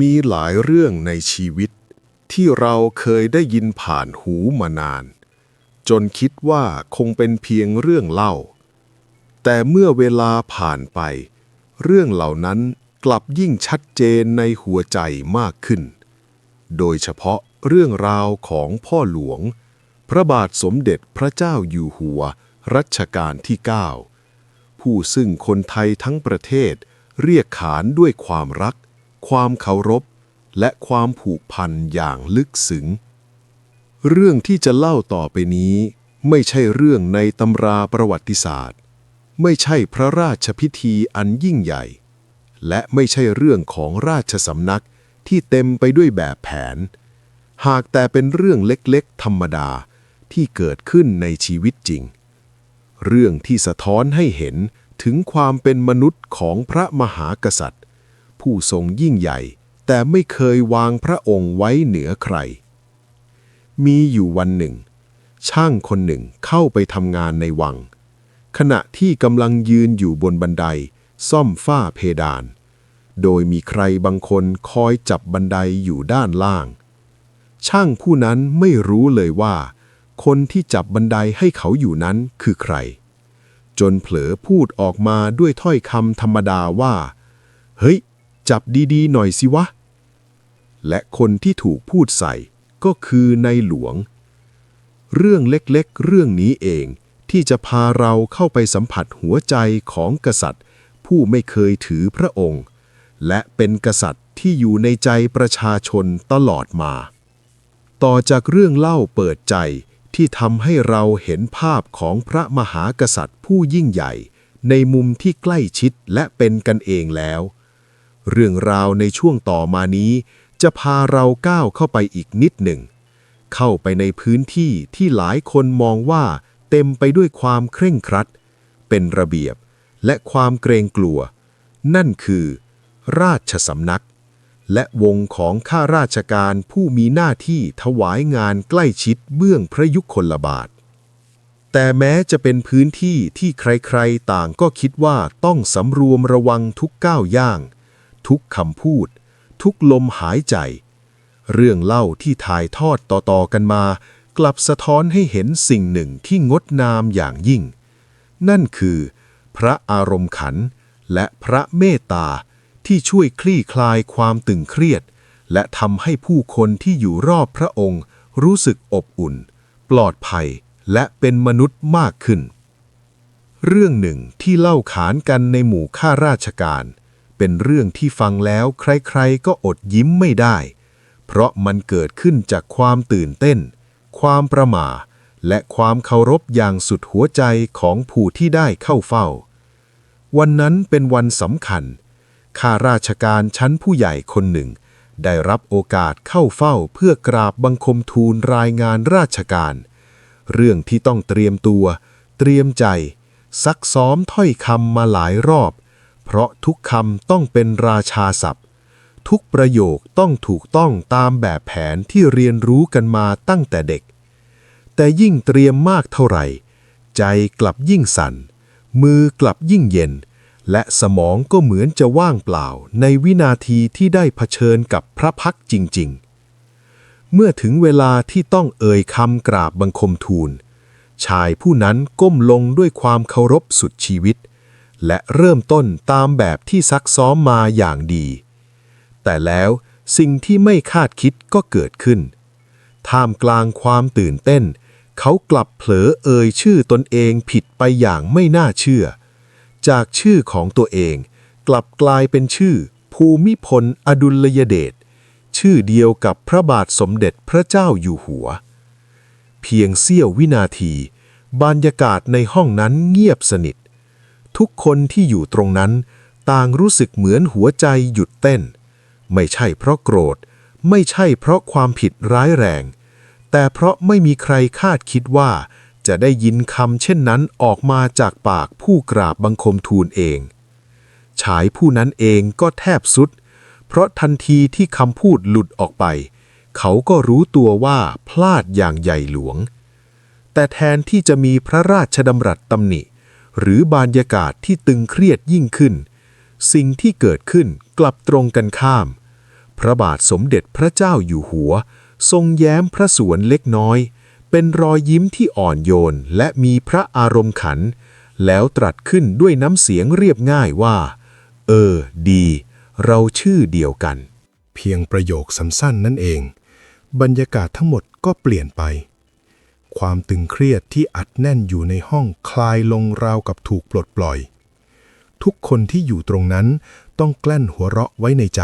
มีหลายเรื่องในชีวิต ที่เราเคยได้ยินผ่านหูมานาน จนคิดว่าคงเป็นเพียงเรื่องเล่า แต่เมื่อเวลาผ่านไป เรื่องเหล่านั้นกลับยิ่งชัดเจนในหัวใจมากขึ้น โดยเฉพาะเรื่องราวของพ่อหลวง พระบาทสมเด็จพระเจ้าอยู่หัวรัชกาลที่ 9 ผู้ซึ่งคนไทยทั้งประเทศเรียกขานด้วยความรัก ความเคารพ และความผูกพันอย่างลึกซึ้ง เรื่องที่จะเล่าต่อไปนี้ ไม่ใช่เรื่องในตำราประวัติศาสตร์ ไม่ใช่พระราชพิธีอันยิ่งใหญ่ และไม่ใช่เรื่องของราชสำนักที่เต็มไปด้วยแบบแผน หากแต่เป็นเรื่องเล็กๆ ธรรมดาที่เกิดขึ้นในชีวิตจริง เรื่องที่สะท้อนให้เห็นถึงความเป็นมนุษย์ของพระมหากษัตริย์ ผู้ทรงยิ่งใหญ่ แต่ไม่เคยวางพระองค์ไว้เหนือใคร มีอยู่วันหนึ่ง ช่างคนหนึ่งเข้าไปทำงานในวัง ขณะที่กำลังยืนอยู่บนบันได ซ่อมฝ้าเพดาน โดยมีใครบางคนคอยจับบันไดอยู่ด้านล่าง ช่างผู้นั้นไม่รู้เลยว่า คนที่จับบันไดให้เขาอยู่นั้นคือใครจนเผลอพูดออกมาด้วยถ้อยคำธรรมดาว่า เฮ้ย จับดีๆ หน่อยสิวะ และคนที่ถูกพูดใส่ก็คือในหลวง เรื่องเล็กๆ เรื่องนี้เองที่จะพาเราเข้าไปสัมผัสหัวใจของกษัตริย์ ผู้ไม่เคยถือพระองค์ และเป็นกษัตริย์ที่อยู่ในใจประชาชนตลอดมา ต่อจากเรื่องเล่าเปิดใจที่ทำให้เราเห็นภาพของพระมหากษัตริย์ผู้ยิ่งใหญ่ ในมุมที่ใกล้ชิดและเป็นกันเองแล้ว เรื่องราวในช่วงต่อมานี้ จะพาเราก้าวเข้าไปอีกนิดหนึ่ง เข้าไปในพื้นที่ที่หลายคนมองว่าเต็มไปด้วยความเคร่งครัด เป็นระเบียบและความเกรงกลัว นั่นคือ ราชสำนัก และวงของข้าราชการผู้มีหน้าที่ถวายงานใกล้ชิดเบื้องพระยุคลบาท แต่แม้จะเป็นพื้นที่ที่ใครๆต่างก็คิดว่าต้องสำรวมระวังทุกก้าวย่าง ทุกคำพูด ทุกลมหายใจ เรื่องเล่าที่ถ่ายทอดต่อๆกันมา กลับสะท้อนให้เห็นสิ่งหนึ่งที่งดงามอย่างยิ่ง นั่นคือ พระอารมณ์ขันและพระเมตตาที่ช่วยคลี่คลายความตึงเครียด และทำให้ผู้คนที่อยู่รอบพระองค์ รู้สึกอบอุ่น ปลอดภัยและเป็นมนุษย์มากขึ้น เรื่องหนึ่งที่เล่าขานกันในหมู่ข้าราชการ เป็นเรื่องที่ฟังแล้วใครๆก็อดยิ้มไม่ได้ เพราะมันเกิดขึ้นจากความตื่นเต้น ความประหม่า และความเคารพอย่างสุดหัวใจของผู้ที่ได้เข้าเฝ้า วันนั้นเป็นวันสำคัญ ข้าราชการชั้นผู้ใหญ่คนหนึ่ง ได้รับโอกาสเข้าเฝ้าเพื่อกราบบังคมทูลรายงานราชการ เรื่องที่ต้องเตรียมตัว เตรียมใจ ซักซ้อมถ้อยคำมาหลายรอบ เพราะทุกคำต้องเป็นราชาศัพท์ ทุกประโยคต้องถูกต้องตามแบบแผนที่เรียนรู้กันมาตั้งแต่เด็ก แต่ยิ่งเตรียมมากเท่าไหร่ ใจกลับยิ่งสั่น มือกลับยิ่งเย็น และสมองก็เหมือนจะว่างเปล่าในวินาทีที่ได้เผชิญกับพระพักจริง ๆ เมื่อถึงเวลาที่ต้องเอ่ยคำกราบบังคมทูล ชายผู้นั้นก้มลงด้วยความเคารพสุดชีวิต และเริ่มต้นตามแบบที่ซักซ้อมมาอย่างดี แต่แล้วสิ่งที่ไม่คาดคิดก็เกิดขึ้น ท่ามกลางความตื่นเต้น เขากลับเผลอเอ่ยชื่อตนเองผิดไปอย่างไม่น่าเชื่อ จากชื่อของตัวเองกลับกลายเป็นชื่อ ภูมิพลอดุลยเดช ชื่อเดียวกับพระบาทสมเด็จพระเจ้าอยู่หัว เพียงเสี้ยววินาที บรรยากาศในห้องนั้นเงียบสนิท ทุกคนที่อยู่ตรงนั้น ต่างรู้สึกเหมือนหัวใจหยุดเต้น ไม่ใช่เพราะโกรธ ไม่ใช่เพราะความผิดร้ายแรง แต่เพราะไม่มีใครคาดคิดว่า จะได้ยินคำเช่นนั้นออกมาจากปากผู้กราบบังคมทูลเอง ชายผู้นั้นเองก็แทบสุด เพราะทันทีที่คำพูดหลุดออกไป เขาก็รู้ตัวว่าพลาดอย่างใหญ่หลวง แต่แทนที่จะมีพระราชดำรัสตำหนิ หรือบรรยากาศที่ตึงเครียดยิ่งขึ้น สิ่งที่เกิดขึ้นกลับตรงกันข้าม พระบาทสมเด็จพระเจ้าอยู่หัว ทรงแย้มพระสวนเล็กน้อย เป็นรอยยิ้มที่อ่อนโยนและมีพระอารมณ์ขัน แล้วตรัสขึ้นด้วยน้ำเสียงเรียบง่ายว่า เออ ดี เราชื่อเดียวกัน เพียงประโยคสั้นๆนั่นเอง บรรยากาศทั้งหมดก็เปลี่ยนไป ความตึงเครียดที่อัดแน่นอยู่ในห้องคลายลงราวกับถูกปลดปล่อย ทุกคนที่อยู่ตรงนั้นต้องแกล้นหัวเราะไว้ในใจ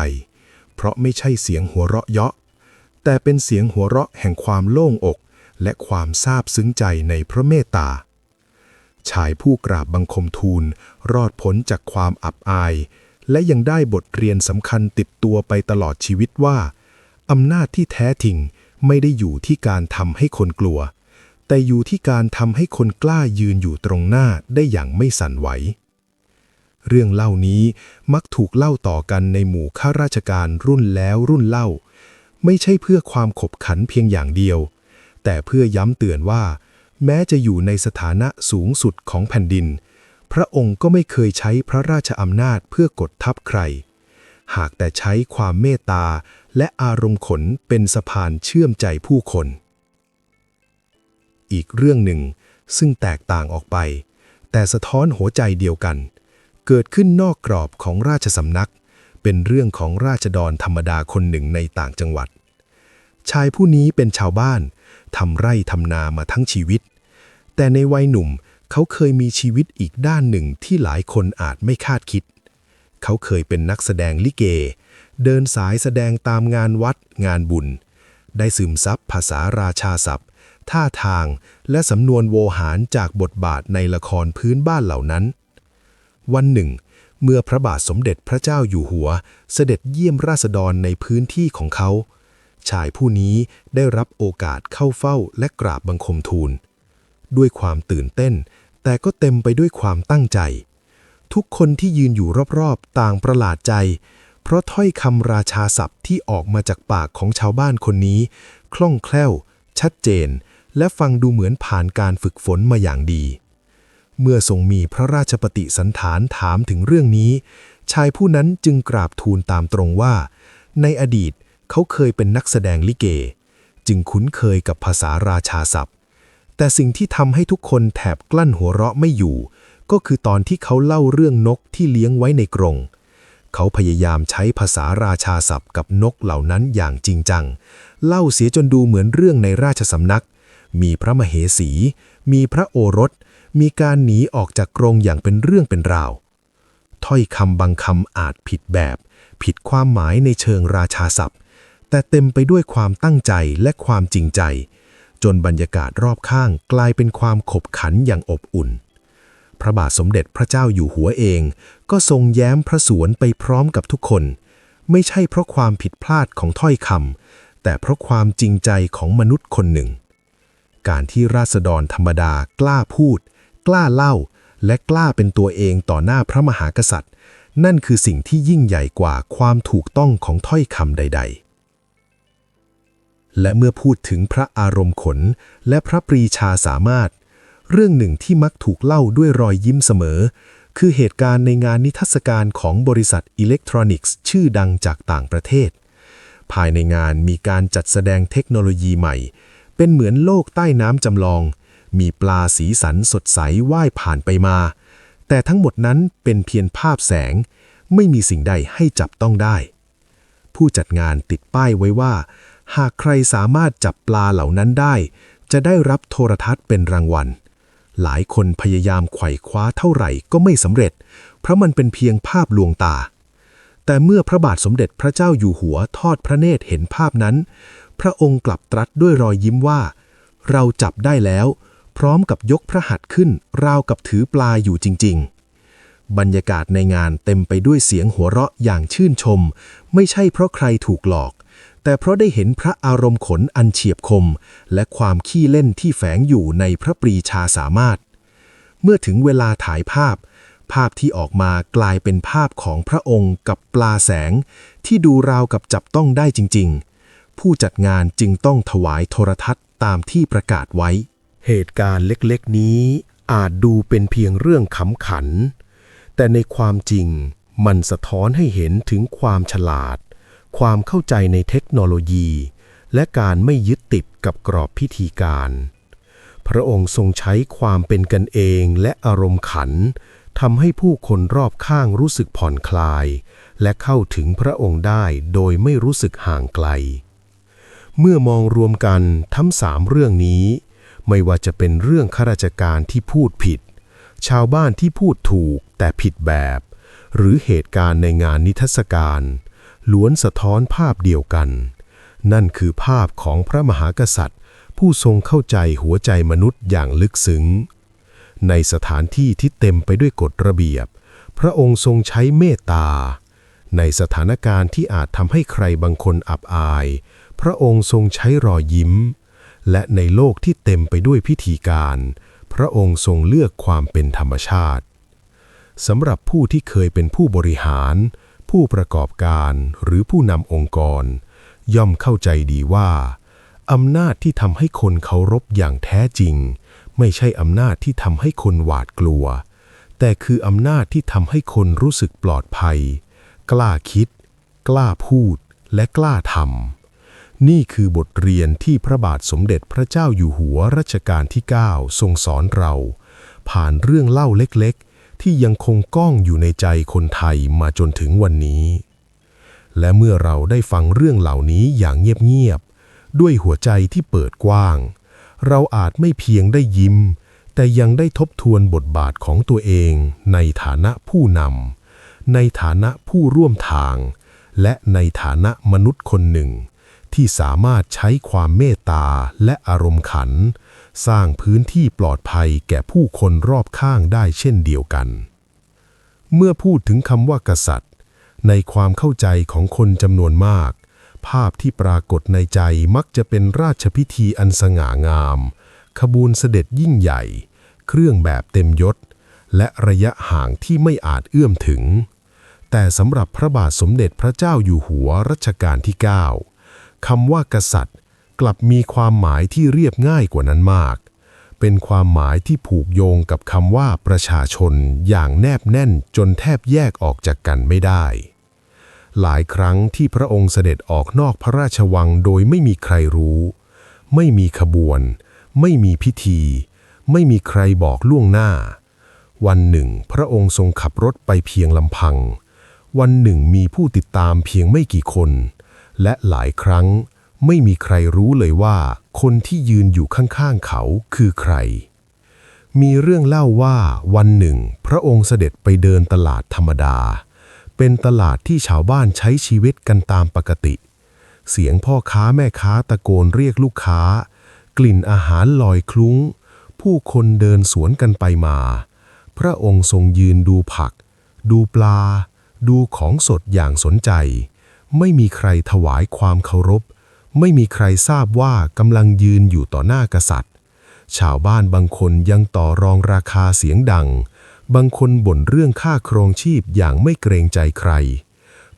เพราะไม่ใช่เสียงหัวเราะเยาะ แต่เป็นเสียงหัวเราะแห่งความโล่งอก และความซาบซึ้งใจในพระเมตตา ชายผู้กราบบังคมทูล รอดพ้นจากความอับอาย และยังได้บทเรียนสำคัญติดตัวไปตลอดชีวิตว่าอำนาจที่แท้จริงไม่ได้อยู่ที่การทำให้คนกลัว แต่อยู่ที่การทำให้คนกล้ายืนอยู่ตรงหน้าได้อย่างไม่สั่นไหว เรื่องเล่านี้มักถูกเล่าต่อกันในหมู่ข้าราชการรุ่นแล้วรุ่นเล่า ไม่ใช่เพื่อความขบขันเพียงอย่างเดียว แต่เพื่อย้ำเตือนว่า แม้จะอยู่ในสถานะสูงสุดของแผ่นดิน พระองค์ก็ไม่เคยใช้พระราชอำนาจเพื่อกดทับใคร หากแต่ใช้ความเมตตาและอารมณ์ขนเป็นสะพานเชื่อมใจผู้คน อีกเรื่องหนึ่ง ซึ่งแตกต่างออกไป แต่สะท้อนหัวใจเดียวกัน เกิดขึ้นนอกกรอบของราชสำนัก เป็นเรื่องของราชดรธรรมดาคนหนึ่งในต่างจังหวัด ชายผู้นี้เป็นชาวบ้านทำไร่ทำนามาทั้งชีวิต แต่ในวัยหนุ่มเขาเคยมีชีวิตอีกด้านหนึ่งที่หลายคนอาจไม่คาดคิด เขาเคยเป็นนักแสดงลิเก เดินสายแสดงตามงานวัดงานบุญ ได้ซึมซับภาษาราชาศัพท์ ท่าทาง และสำนวนโวหารจากบทบาทในละครพื้นบ้านเหล่านั้น วันหนึ่ง เมื่อพระบาทสมเด็จพระเจ้าอยู่หัว เสด็จเยี่ยมราษฎรในพื้นที่ของเขา ชายผู้นี้ได้รับโอกาสเข้าเฝ้าและกราบบังคมทูล ด้วยความตื่นเต้น แต่ก็เต็มไปด้วยความตั้งใจ ทุกคนที่ยืนอยู่รอบๆ ต่างประหลาดใจเพราะถ้อยคำราชาศัพท์ที่ออกมาจากปากของชาวบ้านคนนี้ คล่องแคล่ว ชัดเจน และฟังดูเหมือนผ่านการฝึกฝนมาอย่างดี เมื่อทรงมีพระราชปฏิสันฐานถามถึงเรื่องนี้ ชายผู้นั้นจึงกราบทูลตามตรงว่า ในอดีตเขาเคยเป็นนักแสดงลิเก จึงคุ้นเคยกับภาษาราชาศัพท์ แต่สิ่งที่ทำให้ทุกคนแถบกลั้นหัวเราะไม่อยู่ ก็คือตอนที่เขาเล่าเรื่องนกที่เลี้ยงไว้ในกรงเขาพยายามใช้ภาษาราชาศัพท์กับนกเหล่านั้นอย่างจริงจัง เล่าเสียจนดูเหมือนเรื่องในราชสำนัก มีพระมเหสี มีพระโอรส มีการหนีออกจากกรงอย่างเป็นเรื่องเป็นราว ถ้อยคำบางคำอาจผิดแบบ ผิดความหมายในเชิงราชาศัพท์ แต่เต็มไปด้วยความตั้งใจและความจริงใจ จนบรรยากาศรอบข้างกลายเป็นความขบขันอย่างอบอุ่น พระบาทสมเด็จพระเจ้าอยู่หัวเอง ก็ทรงแย้มพระสวนไปพร้อมกับทุกคน ไม่ใช่เพราะความผิดพลาดของถ้อยคำแต่เพราะความจริงใจของมนุษย์คนหนึ่ง การที่ราษฎรธรรมดากล้าพูด กล้าเล่า และกล้าเป็นตัวเองต่อหน้าพระมหากษัตริย์ นั่นคือสิ่งที่ยิ่งใหญ่กว่าความถูกต้องของถ้อยคำใด ๆ และเมื่อพูดถึงพระอารมณ์ขนและพระปรีชาสามารถ เรื่องหนึ่งที่มักถูกเล่าด้วยรอยยิ้มเสมอ คือเหตุการณ์ในงานนิทรรศการของบริษัทอิเล็กทรอนิกส์ ชื่อดังจากต่างประเทศ ภายในงานมีการจัดแสดงเทคโนโลยีใหม่ เป็นเหมือนโลกใต้น้ำจำลอง มีปลาสีสันสดใสว่ายผ่านไปมา แต่ทั้งหมดนั้นเป็นเพียงภาพแสง ไม่มีสิ่งใดให้จับต้องได้ ผู้จัดงานติดป้ายไว้ว่า หากใครสามารถจับปลาเหล่านั้นได้ จะได้รับโทรทัศน์เป็นรางวัล หลายคนพยายามไขว่คว้าเท่าไหร่ก็ไม่สำเร็จ เพราะมันเป็นเพียงภาพลวงตาแต่เมื่อพระบาทสมเด็จพระเจ้าอยู่หัวทอดพระเนตรเห็นภาพนั้น พระองค์กลับตรัสด้วยรอยยิ้มว่า เราจับได้แล้ว พร้อมกับยกพระหัตถ์ขึ้น ราวกับถือปลาอยู่จริง ๆ บรรยากาศในงานเต็มไปด้วยเสียงหัวเราะอย่างชื่นชม ไม่ใช่เพราะใครถูกหลอก แต่เพราะได้เห็นพระอารมณ์ขนอันเฉียบคม และความขี้เล่นที่แฝงอยู่ในพระปรีชาสามารถ เมื่อถึงเวลาถ่ายภาพภาพที่ออกมากลายเป็นภาพของพระองค์กับปลาแสง ที่ดูราวกับจับต้องได้จริง ๆ ผู้จัดงานจึงต้องถวายโทรทัศน์ตามที่ประกาศไว้ เหตุการณ์เล็กๆนี้อาจดูเป็นเพียงเรื่องขำขัน แต่ในความจริงมันสะท้อนให้เห็นถึงความฉลาด ความเข้าใจในเทคโนโลยี และการไม่ยึดติดกับกรอบพิธีการ พระองค์ทรงใช้ความเป็นกันเองและอารมณ์ขันทำให้ผู้คนรอบข้างรู้สึกผ่อนคลาย และเข้าถึงพระองค์ได้โดยไม่รู้สึกห่างไกล เมื่อมองรวมกันทั้งสามเรื่องนี้ ไม่ว่าจะเป็นเรื่องข้าราชการที่พูดผิด ชาวบ้านที่พูดถูกแต่ผิดแบบ หรือเหตุการณ์ในงานนิทรรศการ ล้วนสะท้อนภาพเดียวกัน นั่นคือภาพของพระมหากษัตริย์ ผู้ทรงเข้าใจหัวใจมนุษย์อย่างลึกซึ้ง ในสถานที่ที่เต็มไปด้วยกฎระเบียบ พระองค์ทรงใช้เมตตาในสถานการณ์ที่อาจทำให้ใครบางคนอับอาย พระองค์ทรงใช้รอยยิ้ม และในโลกที่เต็มไปด้วยพิธีการ พระองค์ทรงเลือกความเป็นธรรมชาติสำหรับผู้ที่เคยเป็นผู้บริหาร ผู้ประกอบการหรือผู้นำองค์กร ย่อมเข้าใจดีว่าอำนาจที่ทำให้คนเคารพอย่างแท้จริง ไม่ใช่อำนาจที่ทำให้คนหวาดกลัว แต่คืออำนาจที่ทำให้คนรู้สึกปลอดภัย กล้าคิด กล้าพูด และกล้าทำ นี่คือบทเรียนที่พระบาทสมเด็จพระเจ้าอยู่หัวรัชกาลที่ 9 ทรงสอนเรา ผ่านเรื่องเล่าเล็กๆ ที่ยังคงก้องอยู่ในใจคนไทยมาจนถึงวันนี้ และเมื่อเราได้ฟังเรื่องเหล่านี้อย่างเงียบๆ ด้วยหัวใจที่เปิดกว้าง เราอาจไม่เพียงได้ยิ้ม แต่ยังได้ทบทวนบทบาทของตัวเองในฐานะผู้นำในฐานะผู้ร่วมทาง และในฐานะมนุษย์คนหนึ่ง ที่สามารถใช้ความเมตตาและอารมณ์ขัน สร้างพื้นที่ปลอดภัยแก่ผู้คนรอบข้างได้เช่นเดียวกัน เมื่อพูดถึงคำว่ากษัตริย์ ในความเข้าใจของคนจำนวนมาก ภาพที่ปรากฏในใจมักจะเป็นราชพิธีอันสง่างาม ขบวนเสด็จยิ่งใหญ่ เครื่องแบบเต็มยศ และระยะห่างที่ไม่อาจเอื้อมถึงแต่สำหรับพระบาทสมเด็จพระเจ้าอยู่หัวรัชกาลที่ 9 คำว่ากษัตริย์ กลับมีความหมายที่เรียบง่ายกว่านั้นมาก เป็นความหมายที่ผูกโยงกับคำว่าประชาชนอย่างแนบแน่นจนแทบแยกออกจากกันไม่ได้ หลายครั้งที่พระองค์เสด็จออกนอกพระราชวังโดยไม่มีใครรู้ ไม่มีขบวน ไม่มีพิธี ไม่มีใครบอกล่วงหน้า วันหนึ่ง พระองค์ทรงขับรถไปเพียงลำพัง วันหนึ่งมีผู้ติดตามเพียงไม่กี่คน และหลายครั้งไม่มีใครรู้เลยว่า คนที่ยืนอยู่ข้างๆเขาคือใคร มีเรื่องเล่าว่าวันหนึ่ง พระองค์เสด็จไปเดินตลาดธรรมดา เป็นตลาดที่ชาวบ้านใช้ชีวิตกันตามปกติ เสียงพ่อค้าแม่ค้าตะโกนเรียกลูกค้า กลิ่นอาหารลอยคลุ้ง ผู้คนเดินสวนกันไปมา พระองค์ทรงยืนดูผัก ดูปลา ดูของสดอย่างสนใจ ไม่มีใครถวายความเคารพ ไม่มีใครทราบว่ากำลังยืนอยู่ต่อหน้ากษัตริย์ ชาวบ้านบางคนยังต่อรองราคาเสียงดัง บางคนบ่นเรื่องค่าครองชีพอย่างไม่เกรงใจใคร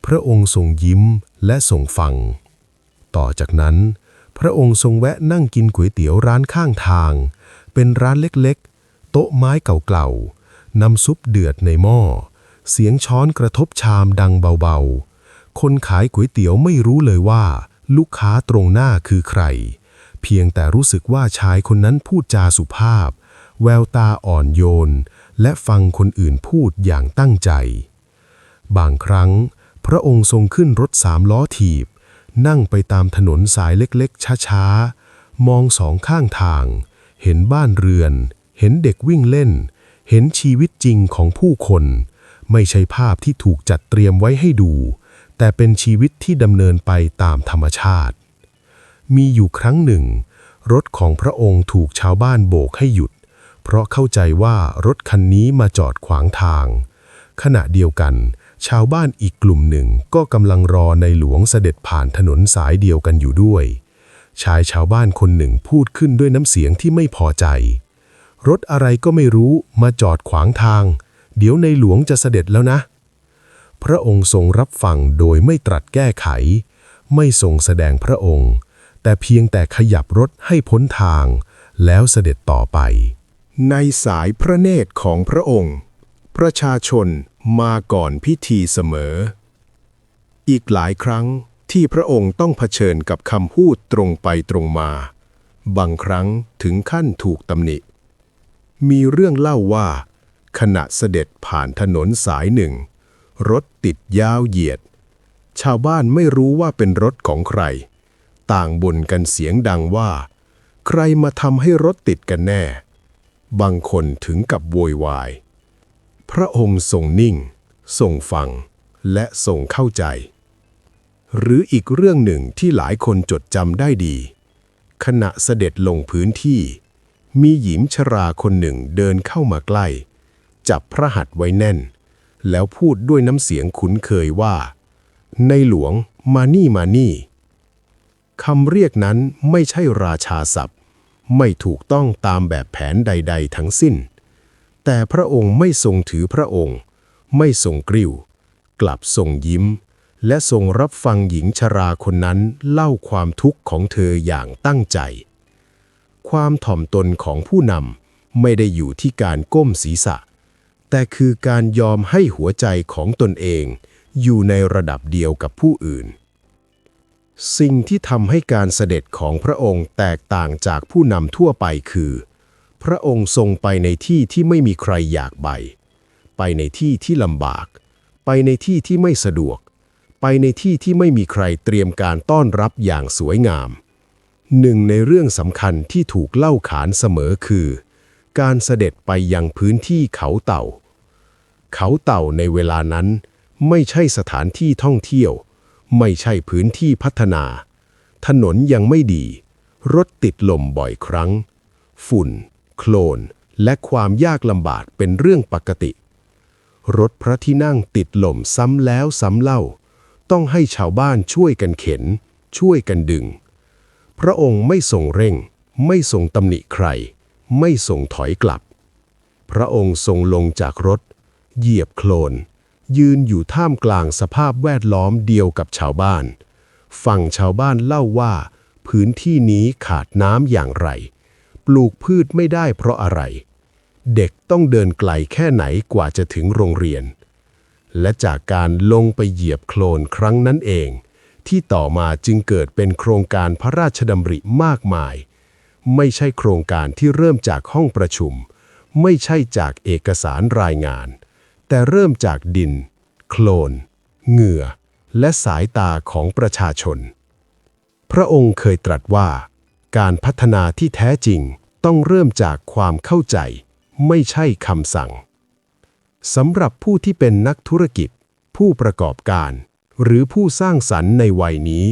พระองค์ทรงยิ้มและทรงฟัง ต่อจากนั้น พระองค์ทรงแวะนั่งกินก๋วยเตี๋ยวร้านข้างทาง เป็นร้านเล็กๆ โต๊ะไม้เก่าๆน้ำซุปเดือดในหม้อ เสียงช้อนกระทบชามดังเบาๆ คนขายก๋วยเตี๋ยวไม่รู้เลยว่า ลูกค้าตรงหน้าคือใคร เพียงแต่รู้สึกว่าชายคนนั้นพูดจาสุภาพ แววตาอ่อนโยน และฟังคนอื่นพูดอย่างตั้งใจ บางครั้ง พระองค์ทรงขึ้นรถสามล้อถีบ นั่งไปตามถนนสายเล็กๆ ช้าๆ มองสองข้างทาง เห็นบ้านเรือน เห็นเด็กวิ่งเล่น เห็นชีวิตจริงของผู้คน ไม่ใช่ภาพที่ถูกจัดเตรียมไว้ให้ดู แต่เป็นชีวิตที่ดำเนินไปตามธรรมชาติ มีอยู่ครั้งหนึ่ง รถของพระองค์ถูกชาวบ้านโบกให้หยุด เพราะเข้าใจว่ารถคันนี้มาจอดขวางทาง ขณะเดียวกัน ชาวบ้านอีกกลุ่มหนึ่งก็กำลังรอในหลวงเสด็จผ่านถนนสายเดียวกันอยู่ด้วย ชายชาวบ้านคนหนึ่งพูดขึ้นด้วยน้ำเสียงที่ไม่พอใจ รถอะไรก็ไม่รู้มาจอดขวางทาง เดี๋ยวในหลวงจะเสด็จแล้วนะ พระองค์ทรงรับฟังโดยไม่ตรัสแก้ไข ไม่ทรงแสดงพระองค์ แต่เพียงแต่ขยับรถให้พ้นทาง แล้วเสด็จต่อไป ในสายพระเนตรของพระองค์ ประชาชนมาก่อนพิธีเสมอ อีกหลายครั้งที่พระองค์ต้องเผชิญกับคำพูดตรงไปตรงมา บางครั้งถึงขั้นถูกตำหนิ มีเรื่องเล่าว่า ขณะเสด็จผ่านถนนสายหนึ่ง รถติดยาวเหยียด ชาวบ้านไม่รู้ว่าเป็นรถของใคร ต่างบ่นกันเสียงดังว่า ใครมาทำให้รถติดกันแน่ บางคนถึงกับโวยวาย พระองค์ทรงนิ่ง ทรงฟัง และทรงเข้าใจ หรืออีกเรื่องหนึ่งที่หลายคนจดจำได้ดี ขณะเสด็จลงพื้นที่ มีหญิงชราคนหนึ่งเดินเข้ามาใกล้ จับพระหัตถ์ไว้แน่น แล้วพูดด้วยน้ำเสียงคุ้นเคยว่า ในหลวงมานี่มานี่คำเรียกนั้นไม่ใช่ราชาศัพท์ ไม่ถูกต้องตามแบบแผนใด ๆ ทั้งสิ้น แต่พระองค์ไม่ทรงถือพระองค์ ไม่ทรงกริ้ว กลับทรงยิ้ม และทรงรับฟังหญิงชราคนนั้นเล่าความทุกข์ของเธออย่างตั้งใจ ความถ่อมตนของผู้นำไม่ได้อยู่ที่การก้มศีรษะ แต่คือการยอมให้หัวใจของตนเอง อยู่ในระดับเดียวกับผู้อื่น สิ่งที่ทำให้การเสด็จของพระองค์แตกต่างจากผู้นำทั่วไปคือ พระองค์ทรงไปในที่ที่ไม่มีใครอยากไป ไปในที่ที่ลำบาก ไปในที่ที่ไม่สะดวก ไปในที่ที่ไม่มีใครเตรียมการต้อนรับอย่างสวยงามหนึ่งในเรื่องสำคัญที่ถูกเล่าขานเสมอคือ การเสด็จไปยังพื้นที่เขาเต่า เขาเต่าในเวลานั้น ไม่ใช่สถานที่ท่องเที่ยว ไม่ใช่พื้นที่พัฒนา ถนนยังไม่ดี รถติดลมบ่อยครั้ง ฝุ่น โคลน และความยากลำบากเป็นเรื่องปกติ รถพระที่นั่งติดลมซ้ำแล้วซ้ำเล่า ต้องให้ชาวบ้านช่วยกันเข็น ช่วยกันดึง พระองค์ไม่ทรงเร่ง ไม่ทรงตำหนิใคร ไม่ทรงถอยกลับ พระองค์ทรงลงจากรถ เหยียบโคลน ยืนอยู่ท่ามกลางสภาพแวดล้อมเดียวกับชาวบ้านฟังชาวบ้านเล่าว่า พื้นที่นี้ขาดน้ำอย่างไร ปลูกพืชไม่ได้เพราะอะไร เด็กต้องเดินไกลแค่ไหนกว่าจะถึงโรงเรียน และจากการลงไปเหยียบโคลนครั้งนั้นเองที่ต่อมาจึงเกิดเป็นโครงการพระราชดำริมากมาย ไม่ใช่โครงการที่เริ่มจากห้องประชุม ไม่ใช่จากเอกสารรายงาน แต่เริ่มจากดิน โคลน เหงื่อ และสายตาของประชาชน พระองค์เคยตรัสว่า การพัฒนาที่แท้จริงต้องเริ่มจากความเข้าใจ ไม่ใช่คำสั่งสำหรับผู้ที่เป็นนักธุรกิจ ผู้ประกอบการ หรือผู้สร้างสรรค์ในวัยนี้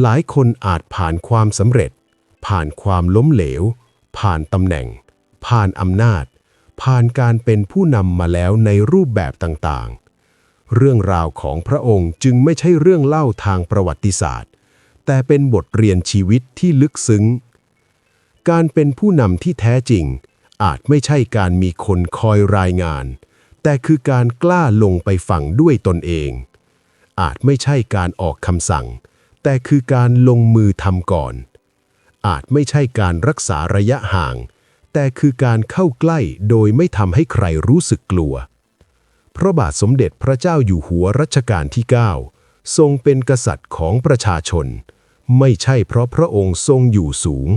หลายคนอาจผ่านความสำเร็จ ผ่านความล้มเหลว ผ่านตำแหน่ง ผ่านอำนาจ ผ่านการเป็นผู้นำมาแล้วในรูปแบบต่างๆ เรื่องราวของพระองค์จึงไม่ใช่เรื่องเล่าทางประวัติศาสตร์ แต่เป็นบทเรียนชีวิตที่ลึกซึ้ง การเป็นผู้นำที่แท้จริง อาจไม่ใช่การมีคนคอยรายงาน แต่คือการกล้าลงไปฟังด้วยตนเอง อาจไม่ใช่การออกคำสั่ง แต่คือการลงมือทำก่อน อาจไม่ใช่การรักษาระยะห่าง แต่คือการเข้าใกล้โดยไม่ทำให้ใครรู้สึกกลัว พระบาทสมเด็จพระเจ้าอยู่หัวรัชกาลที่ 9 ทรงเป็นกษัตริย์ของประชาชน ไม่ใช่เพราะพระองค์ทรงอยู่สูง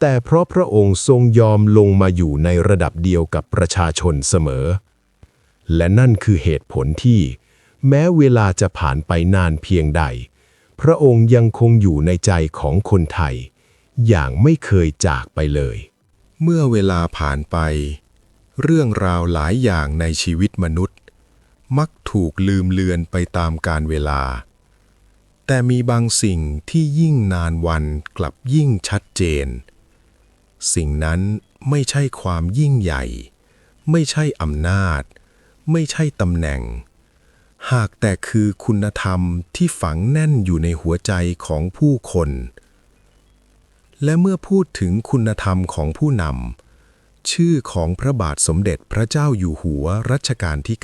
แต่เพราะพระองค์ทรงยอมลงมาอยู่ในระดับเดียวกับประชาชนเสมอ และนั่นคือเหตุผลที่ แม้เวลาจะผ่านไปนานเพียงใดพระองค์ยังคงอยู่ในใจของคนไทย อย่างไม่เคยจากไปเลย เมื่อเวลาผ่านไป เรื่องราวหลายอย่างในชีวิตมนุษย์ มักถูกลืมเลือนไปตามกาลเวลา แต่มีบางสิ่งที่ยิ่งนานวันกลับยิ่งชัดเจน สิ่งนั้นไม่ใช่ความยิ่งใหญ่ ไม่ใช่อำนาจ ไม่ใช่ตำแหน่งหากแต่คือคุณธรรมที่ฝังแน่นอยู่ในหัวใจของผู้คน และเมื่อพูดถึงคุณธรรมของผู้นำ ชื่อของพระบาทสมเด็จพระเจ้าอยู่หัวรัชกาลที่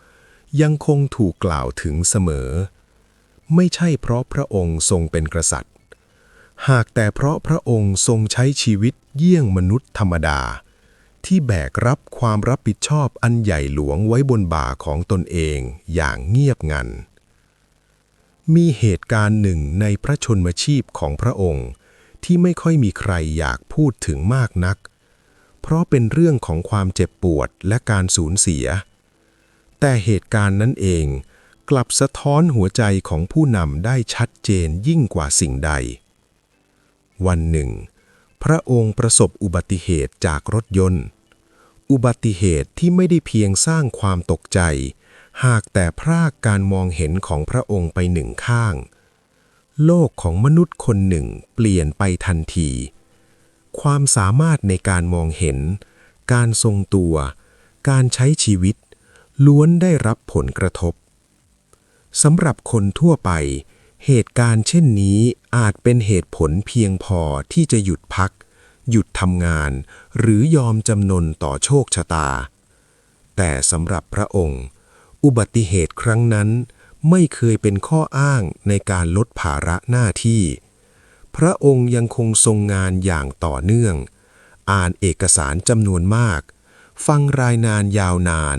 9 ยังคงถูกกล่าวถึงเสมอ ไม่ใช่เพราะพระองค์ทรงเป็นกษัตริย์ หากแต่เพราะพระองค์ทรงใช้ชีวิตเยี่ยงมนุษย์ธรรมดา ที่แบกรับความรับผิดชอบอันใหญ่หลวงไว้บนบ่าของตนเองอย่างเงียบงัน มีเหตุการณ์หนึ่งในพระชนมชีพของพระองค์ ที่ไม่ค่อยมีใครอยากพูดถึงมากนัก เพราะเป็นเรื่องของความเจ็บปวดและการสูญเสีย แต่เหตุการณ์นั้นเองกลับสะท้อนหัวใจของผู้นำได้ชัดเจนยิ่งกว่าสิ่งใด วันหนึ่ง พระองค์ประสบอุบัติเหตุจากรถยนต์ อุบัติเหตุที่ไม่ได้เพียงสร้างความตกใจ หากแต่พรากการมองเห็นของพระองค์ไปหนึ่งข้าง โลกของมนุษย์คนหนึ่งเปลี่ยนไปทันที ความสามารถในการมองเห็น การทรงตัว การใช้ชีวิต ล้วนได้รับผลกระทบสำหรับคนทั่วไป เหตุการณ์เช่นนี้อาจเป็นเหตุผลเพียงพอที่จะหยุดพัก หยุดทำงาน หรือยอมจำนนต่อโชคชะตา แต่สำหรับพระองค์ อุบัติเหตุครั้งนั้น ไม่เคยเป็นข้ออ้างในการลดภาระหน้าที่ พระองค์ยังคงทรงงานอย่างต่อเนื่อง อ่านเอกสารจำนวนมาก ฟังรายนานยาวนาน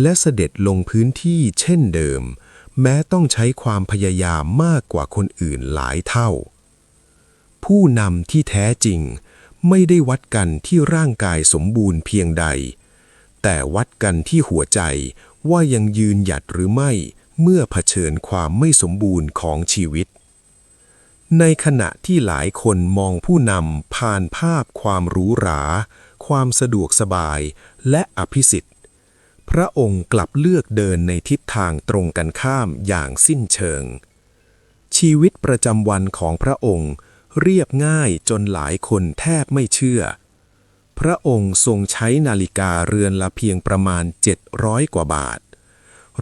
และเสด็จลงพื้นที่เช่นเดิม แม้ต้องใช้ความพยายามมากกว่าคนอื่นหลายเท่า ผู้นำที่แท้จริงไม่ได้วัดกันที่ร่างกายสมบูรณ์เพียงใด แต่วัดกันที่หัวใจว่ายังยืนหยัดหรือไม่ เมื่อเผชิญความไม่สมบูรณ์ของชีวิต ในขณะที่หลายคนมองผู้นำผ่านภาพความหรูหรา ความสะดวกสบายและอภิสิทธิ์ พระองค์กลับเลือกเดินในทิศทางตรงกันข้ามอย่างสิ้นเชิง ชีวิตประจำวันของพระองค์เรียบง่ายจนหลายคนแทบไม่เชื่อ พระองค์ทรงใช้นาฬิกาเรือนละเพียงประมาณ 700 กว่าบาท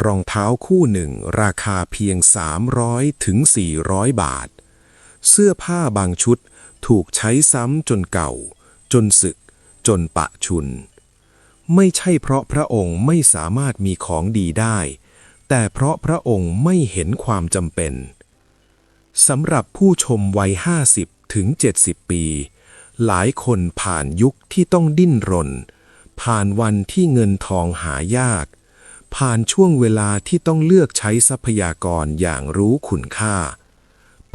รองเท้าคู่หนึ่งราคาเพียง 300ถึง400 บาท เสื้อผ้าบางชุดถูกใช้ซ้ำจนเก่า จนสึก จนปะชุน ไม่ใช่เพราะพระองค์ไม่สามารถมีของดีได้ แต่เพราะพระองค์ไม่เห็นความจำเป็นสำหรับผู้ชมวัย 50 ถึง 70 ปี หลายคนผ่านยุคที่ต้องดิ้นรน ผ่านวันที่เงินทองหายาก ผ่านช่วงเวลาที่ต้องเลือกใช้ทรัพยากรอย่างรู้คุณค่า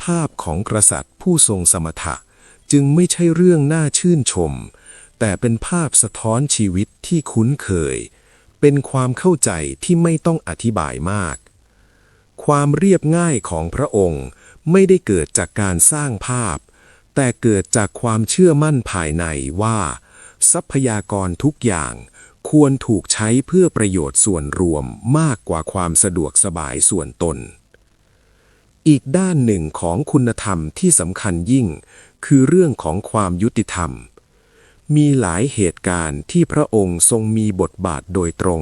ภาพของกษัตริย์ผู้ทรงสมถะจึงไม่ใช่เรื่องน่าชื่นชม แต่เป็นภาพสะท้อนชีวิตที่คุ้นเคย เป็นความเข้าใจที่ไม่ต้องอธิบายมาก ความเรียบง่ายของพระองค์ไม่ได้เกิดจากการสร้างภาพ แต่เกิดจากความเชื่อมั่นภายในว่า ทรัพยากรทุกอย่าง ควรถูกใช้เพื่อประโยชน์ส่วนรวมมากกว่าความสะดวกสบายส่วนตน อีกด้านหนึ่งของคุณธรรมที่สำคัญยิ่ง คือเรื่องของความยุติธรรม มีหลายเหตุการณ์ที่พระองค์ทรงมีบทบาทโดยตรง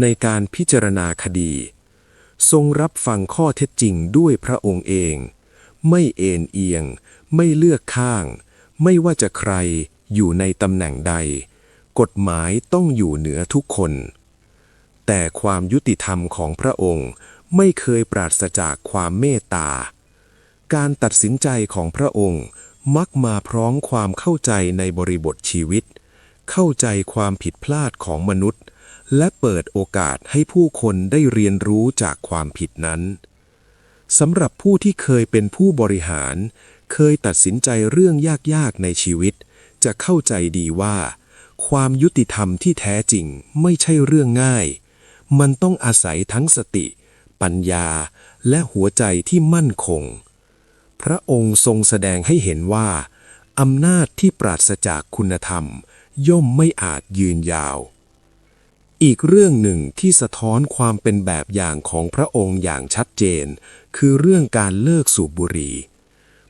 ในการพิจารณาคดี ทรงรับฟังข้อเท็จจริงด้วยพระองค์เอง ไม่เอ็นเอียง ไม่เลือกข้าง ไม่ว่าจะใครอยู่ในตำแหน่งใด กฎหมายต้องอยู่เหนือทุกคน แต่ความยุติธรรมของพระองค์ไม่เคยปราศจากความเมตตา การตัดสินใจของพระองค์มักมาพร้อมความเข้าใจในบริบทชีวิต เข้าใจความผิดพลาดของมนุษย์ และเปิดโอกาสให้ผู้คนได้เรียนรู้จากความผิดนั้นสำหรับผู้ที่เคยเป็นผู้บริหาร เคยตัดสินใจเรื่องยากๆในชีวิต จะเข้าใจดีว่า ความยุติธรรมที่แท้จริงไม่ใช่เรื่องง่าย มันต้องอาศัยทั้งสติ ปัญญา และหัวใจที่มั่นคง พระองค์ทรงแสดงให้เห็นว่าอำนาจที่ปราศจากคุณธรรม ย่อมไม่อาจยืนยาว อีกเรื่องหนึ่งที่สะท้อนความเป็นแบบอย่างของพระองค์อย่างชัดเจน คือเรื่องการเลิกสูบบุหรี่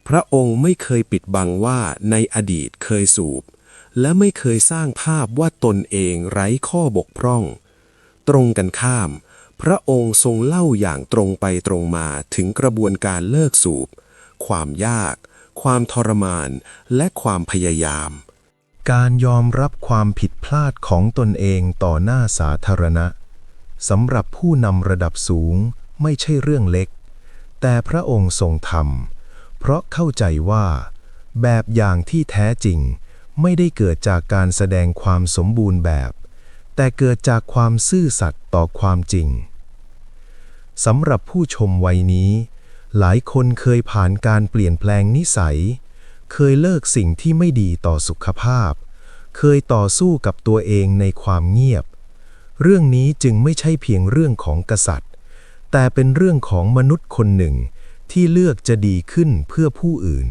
พระองค์ไม่เคยปิดบังว่าในอดีตเคยสูบ และไม่เคยสร้างภาพว่าตนเองไร้ข้อบกพร่อง ตรงกันข้าม พระองค์ทรงเล่าอย่างตรงไปตรงมาถึงกระบวนการเลิกสูบ ความยาก ความทรมาน และความพยายาม การยอมรับความผิดพลาดของตนเองต่อหน้าสาธารณะสำหรับผู้นำระดับสูงไม่ใช่เรื่องเล็ก แต่พระองค์ทรงทำเพราะเข้าใจว่า แบบอย่างที่แท้จริง ไม่ได้เกิดจากการแสดงความสมบูรณ์แบบ แต่เกิดจากความซื่อสัตย์ต่อความจริงสำหรับผู้ชมวัยนี้ หลายคนเคยผ่านการเปลี่ยนแปลงนิสัย เคยเลิกสิ่งที่ไม่ดีต่อสุขภาพ เคยต่อสู้กับตัวเองในความเงียบ เรื่องนี้จึงไม่ใช่เพียงเรื่องของกษัตริย์ แต่เป็นเรื่องของมนุษย์คนหนึ่งที่เลือกจะดีขึ้นเพื่อผู้อื่น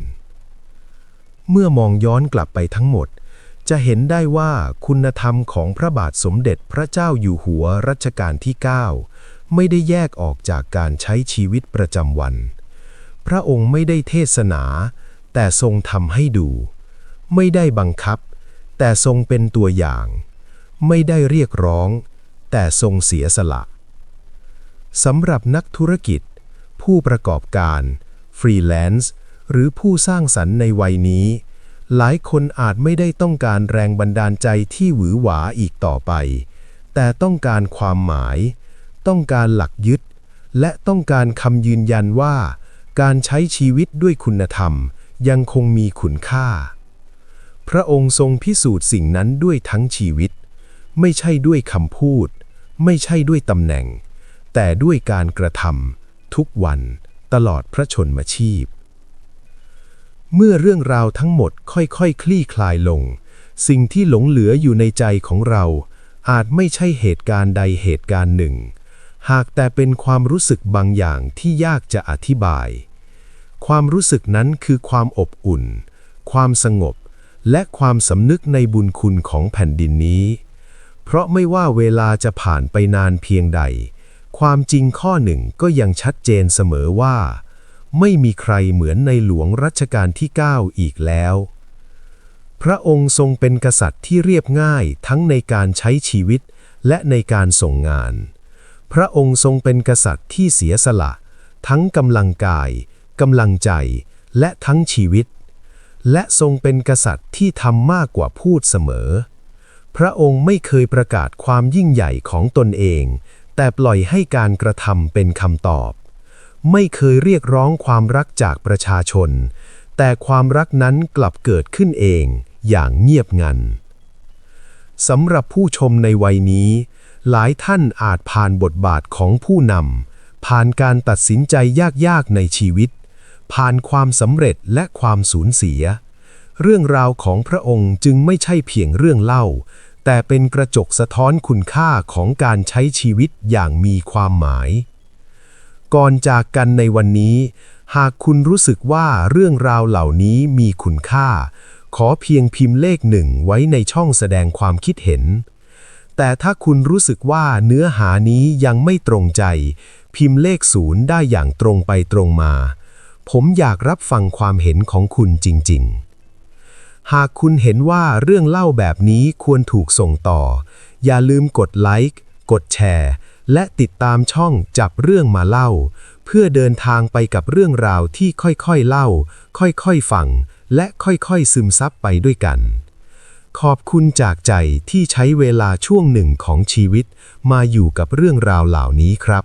เมื่อมองย้อนกลับไปทั้งหมด จะเห็นได้ว่าคุณธรรมของพระบาทสมเด็จพระเจ้าอยู่หัวรัชกาลที่ 9 ไม่ได้แยกออกจากการใช้ชีวิตประจำวัน พระองค์ไม่ได้เทศนา แต่ทรงทำให้ดู ไม่ได้บังคับ แต่ทรงเป็นตัวอย่าง ไม่ได้เรียกร้อง แต่ทรงเสียสละสำหรับนักธุรกิจ ผู้ประกอบการ ฟรีแลนซ์ หรือผู้สร้างสรรค์ในวัยนี้ หลายคนอาจไม่ได้ต้องการแรงบันดาลใจที่หวือหวาอีกต่อไป แต่ต้องการความหมาย ต้องการหลักยึด และต้องการคำยืนยันว่า การใช้ชีวิตด้วยคุณธรรมยังคงมีคุณค่า พระองค์ทรงพิสูจน์สิ่งนั้นด้วยทั้งชีวิต ไม่ใช่ด้วยคำพูด ไม่ใช่ด้วยตำแหน่ง แต่ด้วยการกระทำทุกวันตลอดพระชนมชีพ เมื่อเรื่องราวทั้งหมดค่อยๆคคลี่คลายลง สิ่งที่หลงเหลืออยู่ในใจของเรา อาจไม่ใช่เหตุการณ์ใดเหตุการณ์หนึ่ง หากแต่เป็นความรู้สึกบางอย่างที่ยากจะอธิบาย ความรู้สึกนั้นคือความอบอุ่น ความสงบ และความสำนึกในบุญคุณของแผ่นดินนี้ เพราะไม่ว่าเวลาจะผ่านไปนานเพียงใด ความจริงข้อหนึ่งก็ยังชัดเจนเสมอว่า ไม่มีใครเหมือนในหลวงรัชกาลที่ 9 อีกแล้ว พระองค์ทรงเป็นกษัตริย์ที่เรียบง่ายทั้งในการใช้ชีวิตและในการส่งงาน พระองค์ทรงเป็นกษัตริย์ที่เสียสละ ทั้งกำลังกายกำลังใจและทั้งชีวิต และทรงเป็นกษัตริย์ที่ทำมากกว่าพูดเสมอ พระองค์ไม่เคยประกาศความยิ่งใหญ่ของตนเอง แต่ปล่อยให้การกระทำเป็นคำตอบ ไม่เคยเรียกร้องความรักจากประชาชน แต่ความรักนั้นกลับเกิดขึ้นเองอย่างเงียบงันสำหรับผู้ชมในวัยนี้ หลายท่านอาจผ่านบทบาทของผู้นำผ่านการตัดสินใจยากๆในชีวิต ผ่านความสำเร็จและความสูญเสีย เรื่องราวของพระองค์จึงไม่ใช่เพียงเรื่องเล่า แต่เป็นกระจกสะท้อนคุณค่าของการใช้ชีวิตอย่างมีความหมาย ก่อนจากกันในวันนี้ หากคุณรู้สึกว่าเรื่องราวเหล่านี้มีคุณค่า ขอเพียงพิมพ์เลขหนึ่งไว้ในช่องแสดงความคิดเห็น แต่ถ้าคุณรู้สึกว่าเนื้อหานี้ยังไม่ตรงใจ พิมพ์เลขศูนย์ได้อย่างตรงไปตรงมา ผมอยากรับฟังความเห็นของคุณจริง ๆหากคุณเห็นว่าเรื่องเล่าแบบนี้ควรถูกส่งต่อ อย่าลืมกดไลค์ กดแชร์ และติดตามช่องจับเรื่องมาเล่า เพื่อเดินทางไปกับเรื่องราวที่ค่อยๆเล่า ค่อยๆฟัง และค่อยๆซึมซับไปด้วยกัน ขอบคุณจากใจที่ใช้เวลาช่วงหนึ่งของชีวิต มาอยู่กับเรื่องราวเหล่านี้ครับ